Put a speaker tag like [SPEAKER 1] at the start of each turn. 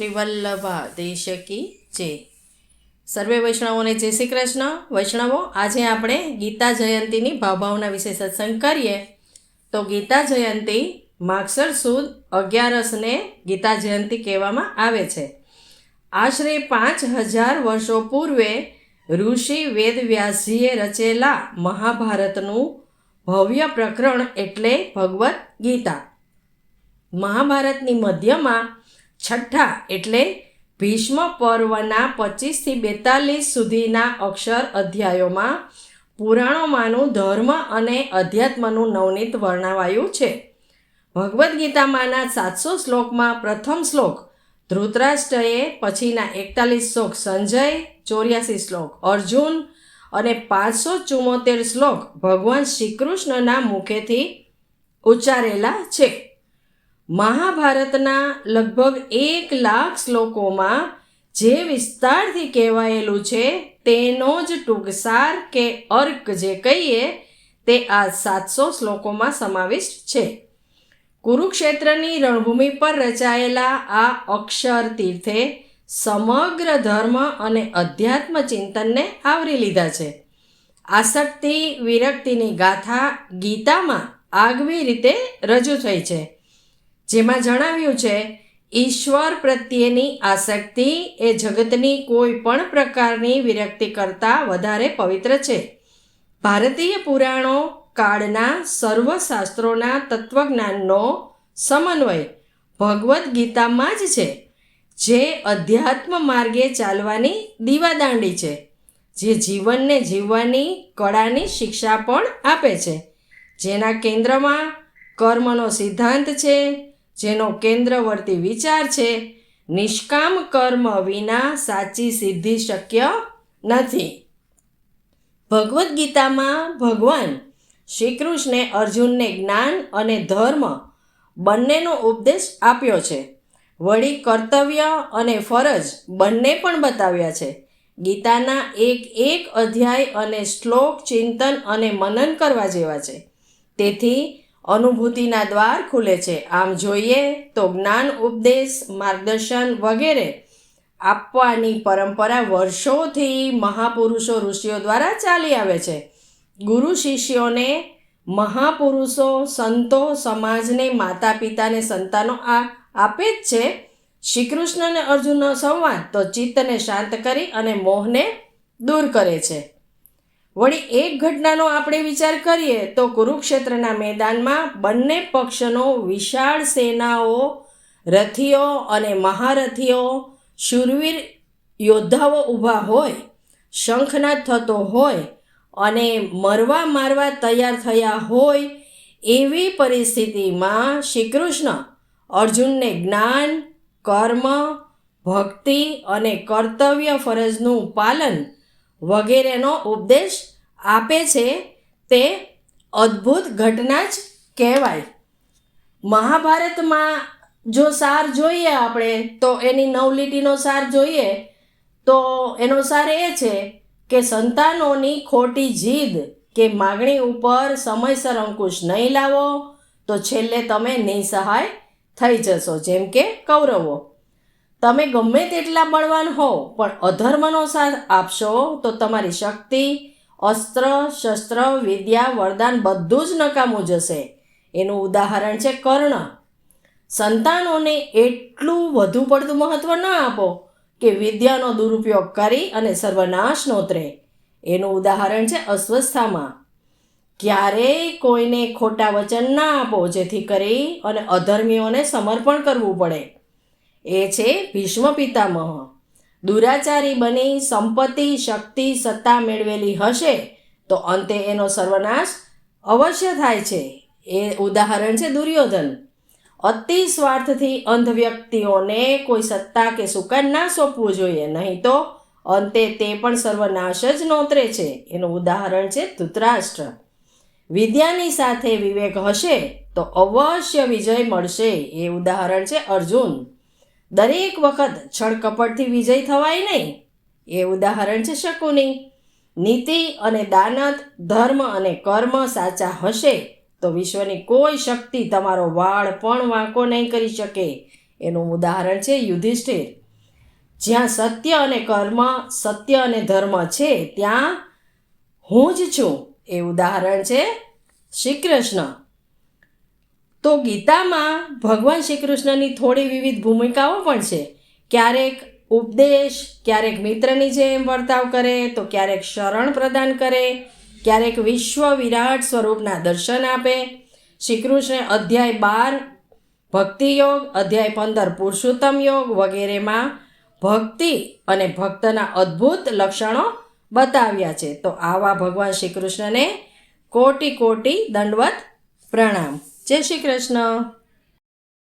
[SPEAKER 1] શ્રી વલ્લભા દેશકી જે સર્વે વૈષ્ણવોને જય શ્રી કૃષ્ણ વૈષ્ણવો આજે આપણે ગીતા જયંતીની ભાવભાવના વિશે સત્સંગ કરીએ તો ગીતા જયંતી માગસર સુદ અગિયારસને ગીતા જયંતી કહેવામાં આવે છે આશરે પાંચ હજાર વર્ષો પૂર્વે ઋષિ વેદવ્યાસજીએ રચેલા મહાભારતનું ભવ્ય પ્રકરણ એટલે ભગવદ્ ગીતા મહાભારતની મધ્યમાં છઠ્ઠા એટલે ભીષ્મ પર્વના પચીસથી બેતાલીસ સુધીના અક્ષર અધ્યાયોમાં પુરાણોમાંનું ધર્મ અને અધ્યાત્મનું નવનીત વર્ણવાયું છે. ભગવદ્ ગીતામાંના સાતસો શ્લોકમાં પ્રથમ શ્લોક, ધૃતરાષ્ટ્રએ પછીના એકતાલીસ શ્લોક સંજય, ચોર્યાસી શ્લોક અર્જુન અને પાંચસો ચુમ્મોતેર શ્લોક ભગવાન શ્રીકૃષ્ણના મુખેથી ઉચ્ચારેલા છે. મહાભારતના લગભગ એક લાખ શ્લોકોમાં જે વિસ્તારથી કહેવાયેલું છે, તેનો જ ટૂંકસાર કે અર્ક જે કહીએ, તે આ સાતસો શ્લોકોમાં સમાવિષ્ટ છે. કુરુક્ષેત્રની રણભૂમિ પર રચાયેલા આ અક્ષર તીર્થે સમગ્ર ધર્મ અને અધ્યાત્મ ચિંતનને આવરી લીધા છે. આસક્તિ વિરક્તિની ગાથા ગીતામાં આગવી રીતે રજૂ થઈ છે. જેમાં જણાવ્યું છે, ઈશ્વર પ્રત્યેની આસક્તિ એ જગતની કોઈ પણ પ્રકારની વિરક્તિ કરતાં વધારે પવિત્ર છે. ભારતીય પુરાણો કાળના સર્વશાસ્ત્રોના તત્વજ્ઞાનનો સમન્વય ભગવદ્ ગીતામાં જ છે, જે અધ્યાત્મ માર્ગે ચાલવાની દીવાદાંડી છે, જે જીવનને જીવવાની કળાની શિક્ષા પણ આપે છે. જેના કેન્દ્રમાં કર્મનો સિદ્ધાંત છે જેનો કેન્દ્રવર્તી વિચાર છે, નિષ્કામ કર્મ વિના સાચી સિદ્ધિ શક્ય નથી. ભગવદ્ ગીતામાં ભગવાન શ્રી કૃષ્ણે અર્જુનને જ્ઞાન અને ધર્મ બંનેનો ઉપદેશ આપ્યો છે. વળી કર્તવ્ય અને ફરજ બંને પણ બતાવ્યા છે. ગીતાના એક એક અધ્યાય અને શ્લોક ચિંતન અને મનન કરવા જેવા છે. તેથી અનુભૂતિના દ્વાર ખુલે છે. આમ જોઈએ તો જ્ઞાન, ઉપદેશ, માર્ગદર્શન વગેરે આપવાની પરંપરા વર્ષોથી મહાપુરુષો ઋષિઓ દ્વારા ચાલી આવે છે. ગુરુ શિષ્યોને મહાપુરુષો, સંતો, સમાજને માતા પિતાને સંતાનો આ આપે જ છે. શ્રી કૃષ્ણ અર્જુનનો સંવાદ તો ચિત્તને શાંત કરી અને મોહને દૂર કરે છે. વળી એક ઘટનાનો આપણે વિચાર કરીએ તો કુરુક્ષેત્રના મેદાનમાં બંને પક્ષનો વિશાળ સેનાઓ, રથીઓ અને મહારથીઓ, શૂરવીર યોદ્ધાઓ ઊભા હોય, શંખનાદ થતો હોય અને મરવા મારવા તૈયાર થયા હોય એવી પરિસ્થિતિમાં શ્રી કૃષ્ણ અર્જુનને જ્ઞાન, કર્મ, ભક્તિ અને કર્તવ્ય ફરજનું પાલન વગેરેનો ઉપદેશ આપે છે તે અદ્ભુત ઘટના જ કહેવાય. મહાભારતમાં જો સાર જોઈએ આપણે, તો એની નવલીટીનો સાર જોઈએ, તો એનો સાર એ છે કે સંતાનોની ખોટી જીદ કે માગણી ઉપર સમયસર અંકુશ નહીં લાવો, તો છેલ્લે તમે નિસહાય થઈ જશો, જેમ કે કૌરવો. તમે ગમે તેટલા બળવાન હો, પણ અધર્મનો સાથ આપશો, તો તમારી શક્તિ, અસ્ત્ર, શસ્ત્ર, વિદ્યા, વરદાન બધું જ નકામું જશે. એનું ઉદાહરણ છે કર્ણ. સંતાનોને એટલું વધુ પડતું મહત્ત્વ ન આપો કે વિદ્યાનો દુરુપયોગ કરી અને સર્વનાશ નોતરે. એનું ઉદાહરણ છે અસ્વસ્થામાં. ક્યારેય કોઈને ખોટા વચન ના આપો, જેથી કરી અને અધર્મીઓને સમર્પણ કરવું પડે. એ છે ભીષ્મ પિતામહ. દુરાચારી બની, સંપત્તિ, શક્તિ, સત્તા મેળવેલી હશે, તો અંતે એનો સર્વનાશ અવશ્ય થાય છે. એ ઉદાહરણ છે દુર્યોધન. અતિ સ્વાર્થથી અંધ વ્યક્તિઓને કોઈ સત્તા કે સુકાન ના સોંપવું જોઈએ, નહીં તો અંતે તે પણ સર્વનાશ જ નોતરે છે. એનું ઉદાહરણ છે ધૃતરાષ્ટ્ર. વિદ્યાની સાથે વિવેક હશે, તો અવશ્ય વિજય મળશે. એ ઉદાહરણ છે અર્જુન. દરેક વખત છળકપટથી વિજય થવાય નહીં. એ ઉદાહરણ છે શકુની. નીતિ અને દાનત, ધર્મ અને કર્મ સાચા હશે તો વિશ્વની કોઈ શક્તિ તમારો વાળ પણ વાંકો નહીં કરી શકે. એનું ઉદાહરણ છે યુધિષ્ઠિર. જ્યાં સત્ય અને કર્મ, સત્ય અને ધર્મ છે, ત્યાં હું જ છું. એ ઉદાહરણ છે શ્રી કૃષ્ણ તો ગીતામાં ભગવાન શ્રી કૃષ્ણની થોડી વિવિધ ભૂમિકાઓ પણ છે. ક્યારેક ઉપદેશ, ક્યારેક મિત્રની જેમ વર્તાવ કરે, તો ક્યારેક શરણ પ્રદાન કરે, ક્યારેક વિશ્વ વિરાટ સ્વરૂપના દર્શન આપે. શ્રી કૃષ્ણે અધ્યાય બાર, ભક્તિ યોગ, અધ્યાય પંદર, પુરુષોત્તમ યોગ વગેરેમાં ભક્તિ અને ભક્તના અદ્ભુત લક્ષણો બતાવ્યા છે. તો આવા ભગવાન શ્રી કૃષ્ણને કોટી કોટી દંડવત પ્રણામ. જય શ્રી કૃષ્ણ.